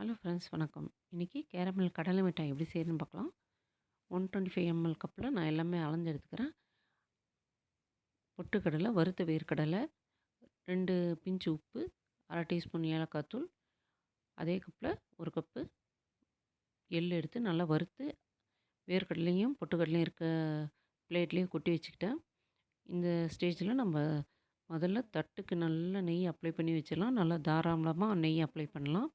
Hello friends வணக்கம். இன்றைக்கி caramel கடலை மிட்டாய் எப்படி செய்யணும்னு பார்க்கலாம். ஒன் டுவெண்ட்டி ஃபைவ் எம்எல் கப்பில் நான் எல்லாமே அளந்து எடுத்துக்கிறேன். பொட்டுக்கடலை வறுத்த வேர்க்கடலை ரெண்டு பிஞ்சு உப்பு அரை டீஸ்பூன் ஏலக்காய் தூள் அதே கப்பில் ஒரு கப்பு எள் எடுத்து நல்லா வறுத்து வேர்க்கடலையும் பொட்டுக்கடலையும் இருக்க பிளேட்லேயும் கொட்டி வச்சுக்கிட்டேன். இந்த ஸ்டேஜில் நம்ம முதல்ல தட்டுக்கு நல்லா நெய் அப்ளை பண்ணி வச்சிடலாம். நல்லா தாராளமாக நெய் அப்ளை பண்ணலாம்.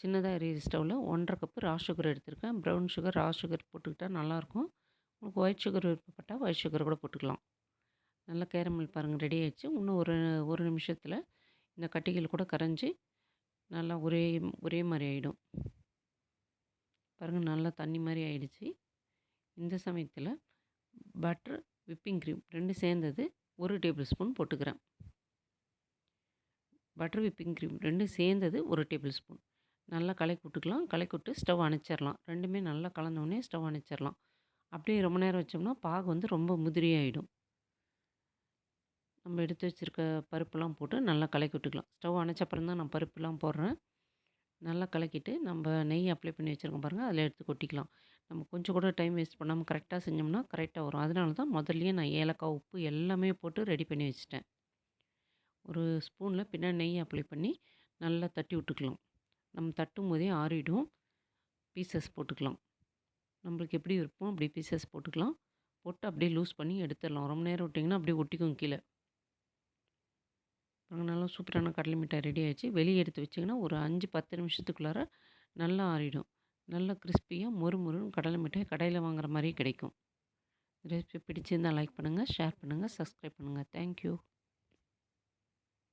சின்னதாக எரியிற ஸ்டவ்வில் ஒன்றரை கப்பு ரா சுகர் எடுத்திருக்கேன். ப்ரௌன் சுகர் ரா சுகர் போட்டுக்கிட்டால் நல்லாயிருக்கும். உங்களுக்கு ஒயிட் சுகர் விருப்பப்பட்டால் ஒயிட் சுகர் கூட போட்டுக்கலாம். நல்லா கேரமல் பாருங்கள் ரெடி ஆகிடுச்சு இன்னும் ஒரு ஒரு நிமிஷத்தில் இந்த கட்டிகள் கூட கரைஞ்சி நல்லா ஒரே ஒரே மாதிரி ஆகிடும் பாருங்கள் நல்லா தண்ணி மாதிரி ஆகிடுச்சு இந்த சமயத்தில் பட்டர் விப்பிங் க்ரீம் ரெண்டு சேர்ந்தது ஒரு டேபிள் ஸ்பூன் போட்டுக்கிறேன். பட்டர் விப்பிங் க்ரீம் ரெண்டும் சேர்ந்தது ஒரு டேபிள் ஸ்பூன் நல்லா கலக்கி விட்டுக்கலாம். கலக்கி விட்டு ஸ்டவ் அணைச்சிடலாம். ரெண்டுமே நல்லா கலந்தோடனே ஸ்டவ் அணைச்சிடலாம். அப்படியே ரொம்ப நேரம் வச்சோம்னா பாகு வந்து ரொம்ப முதிரியாயிடும். நம்ம எடுத்து வச்சுருக்க பருப்புலாம் போட்டு நல்லா கலக்கி விட்டுக்கலாம். ஸ்டவ் அணைச்சப்பறம் தான் நான் பருப்புலாம் போடுறேன். நல்லா கலக்கிட்டு நம்ம நெய் அப்ளை பண்ணி வச்சுருக்கோம் பாருங்கள் அதில் எடுத்து கொட்டிக்கலாம். நம்ம கொஞ்சம் கூட டைம் வேஸ்ட் பண்ணாமல் கரெக்டாக செஞ்சோம்னா கரெக்டாக வரும். அதனால தான் முதல்லையே நான் ஏலக்காய் உப்பு எல்லாமே போட்டு ரெடி பண்ணி வச்சுட்டேன். ஒரு ஸ்பூனில் பின்னாடி நெய் அப்ளை பண்ணி நல்லா தட்டி விட்டுக்கலாம். நம்ம தட்டும் போதே ஆறிடும். பீசஸ் போட்டுக்கலாம். நம்மளுக்கு எப்படி இருப்போம் அப்படி பீசஸ் போட்டுக்கலாம். போட்டு அப்படியே லூஸ் பண்ணி எடுத்துடலாம். ரொம்ப நேரம் விட்டிங்கன்னா அப்படியே ஒட்டிக்கும் கீழே. நல்லா சூப்பரான கடலை மிட்டாய் ரெடி ஆகிடுச்சு வெளியே எடுத்து வச்சிங்கன்னா ஒரு அஞ்சு பத்து நிமிஷத்துக்குள்ளார நல்லா ஆறிடும். நல்லா கிறிஸ்பியாக மொறு மொறுன்னு கடலை மிட்டாய் கடையில் வாங்குற மாதிரி கிடைக்கும். ரெசிபி பிடிச்சிருந்தால் லைக் பண்ணுங்கள் ஷேர் பண்ணுங்கள் சப்ஸ்கிரைப் பண்ணுங்கள் தேங்க்யூ